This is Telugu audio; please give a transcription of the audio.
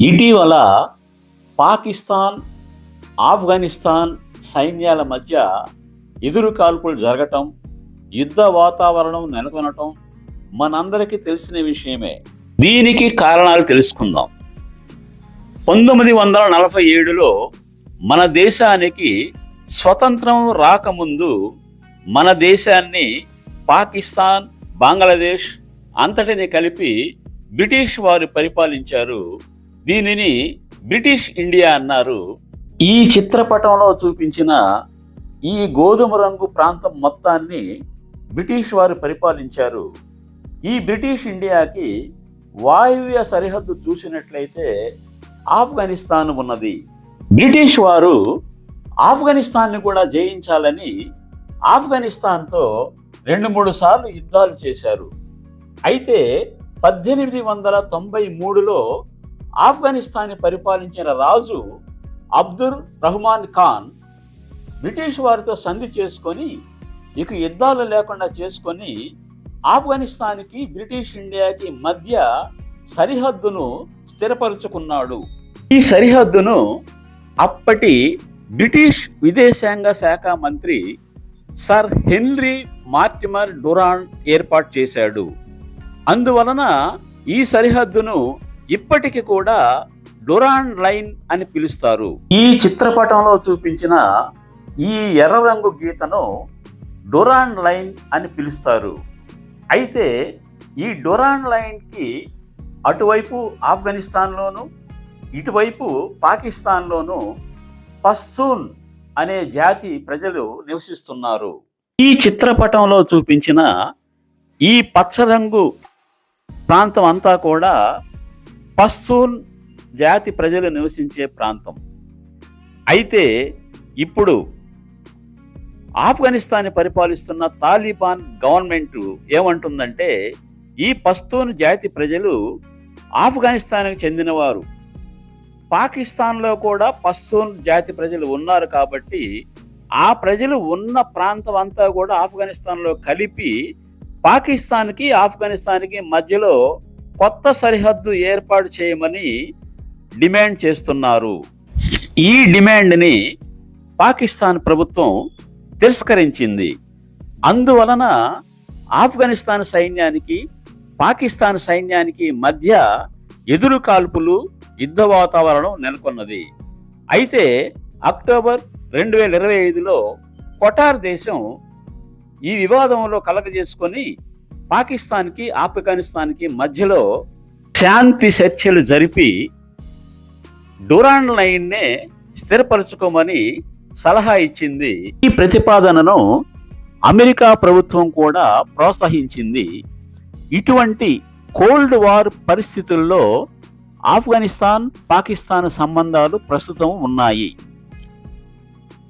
ఇటీవల పాకిస్తాన్ ఆఫ్ఘనిస్తాన్ సైన్యాల మధ్య ఎదురు కాల్పులు జరగటం యుద్ధ వాతావరణం నెలకొనటం మనందరికీ తెలిసిన విషయమే. దీనికి కారణాలు తెలుసుకుందాం. పంతొమ్మిది వందల నలభై ఏడులో మన దేశానికి స్వతంత్రం రాకముందు మన దేశాన్ని పాకిస్తాన్ బంగ్లాదేశ్ అంతటిని కలిపి బ్రిటిష్ వారు పరిపాలించారు దీనిని బ్రిటిష్ ఇండియా అన్నారు. ఈ చిత్రపటంలో చూపించిన ఈ గోధుమ రంగు ప్రాంతం మొత్తాన్ని బ్రిటిష్ వారు పరిపాలించారు. ఈ బ్రిటిష్ ఇండియాకి వాయువ్య సరిహద్దు చూసినట్లయితే ఆఫ్ఘనిస్తాన్ ఉన్నది. బ్రిటిష్ వారు ఆఫ్ఘనిస్తాన్ని కూడా జయించాలని ఆఫ్ఘనిస్తాన్తో రెండు మూడు సార్లు యుద్ధాలు చేశారు. అయితే పద్దెనిమిది వందల తొంభై మూడులో ఆఫ్ఘనిస్తాన్ని పరిపాలించిన రాజు అబ్దుల్ రహమాన్ ఖాన్ బ్రిటిష్ వారితో సంధి చేసుకొని ఇక యుద్ధాలు లేకుండా చేసుకొని ఆఫ్ఘనిస్తాన్కి బ్రిటిష్ ఇండియాకి మధ్య సరిహద్దును స్థిరపరుచుకున్నాడు. ఈ సరిహద్దును అప్పటి బ్రిటిష్ విదేశాంగ శాఖ మంత్రి సర్ హెన్రీ మార్టిమర్ డురాన్ ఏర్పాటు చేశాడు. అందువలన ఈ సరిహద్దును ఇప్పటికి కూడా డొరాన్ లైన్ అని పిలుస్తారు. ఈ చిత్రపటంలో చూపించిన ఈ ఎర్ర రంగు గీతను డొరాన్ లైన్ అని పిలుస్తారు. అయితే ఈ డొరాన్ లైన్కి అటువైపు ఆఫ్ఘనిస్తాన్లోను ఇటువైపు పాకిస్తాన్లోను పస్తూన్ అనే జాతి ప్రజలు నివసిస్తున్నారు. ఈ చిత్రపటంలో చూపించిన ఈ పచ్చ రంగు ప్రాంతం అంతా కూడా పస్తూన్ జాతి ప్రజలు నివసించే ప్రాంతం. అయితే ఇప్పుడు ఆఫ్ఘనిస్తాన్ని పరిపాలిస్తున్న తాలిబాన్ గవర్నమెంట్ ఏమంటుందంటే ఈ పస్తూన్ జాతి ప్రజలు ఆఫ్ఘనిస్తాన్కి చెందినవారు. పాకిస్తాన్లో కూడా పస్తూన్ జాతి ప్రజలు ఉన్నారు కాబట్టి ఆ ప్రజలు ఉన్న ప్రాంతం అంతా కూడా ఆఫ్ఘనిస్తాన్లో కలిపి పాకిస్తాన్కి ఆఫ్ఘనిస్తాన్కి మధ్యలో కొత్త సరిహద్దు ఏర్పాటు చేయమని డిమాండ్ చేస్తున్నారు. ఈ డిమాండ్ని పాకిస్తాన్ ప్రభుత్వం తిరస్కరించింది. అందువలన ఆఫ్ఘనిస్తాన్ సైన్యానికి పాకిస్తాన్ సైన్యానికి మధ్య ఎదురు కాల్పులు యుద్ధ వాతావరణం నెలకొన్నది. అయితే అక్టోబర్ రెండు వేల ఇరవై ఐదులో కొటార్ దేశం ఈ వివాదంలో కలగజేసుకొని పాకిస్తాన్కి ఆఫ్ఘనిస్తాన్కి మధ్యలో శాంతి చర్చలు జరిపి డూరాన్ లైన్నే స్థిరపరచుకోమని సలహా ఇచ్చింది. ఈ ప్రతిపాదనను అమెరికా ప్రభుత్వం కూడా ప్రోత్సహించింది. ఇటువంటి కోల్డ్ వార్ పరిస్థితుల్లో ఆఫ్ఘనిస్తాన్ పాకిస్తాన్ సంబంధాలు ప్రస్తుతం ఉన్నాయి.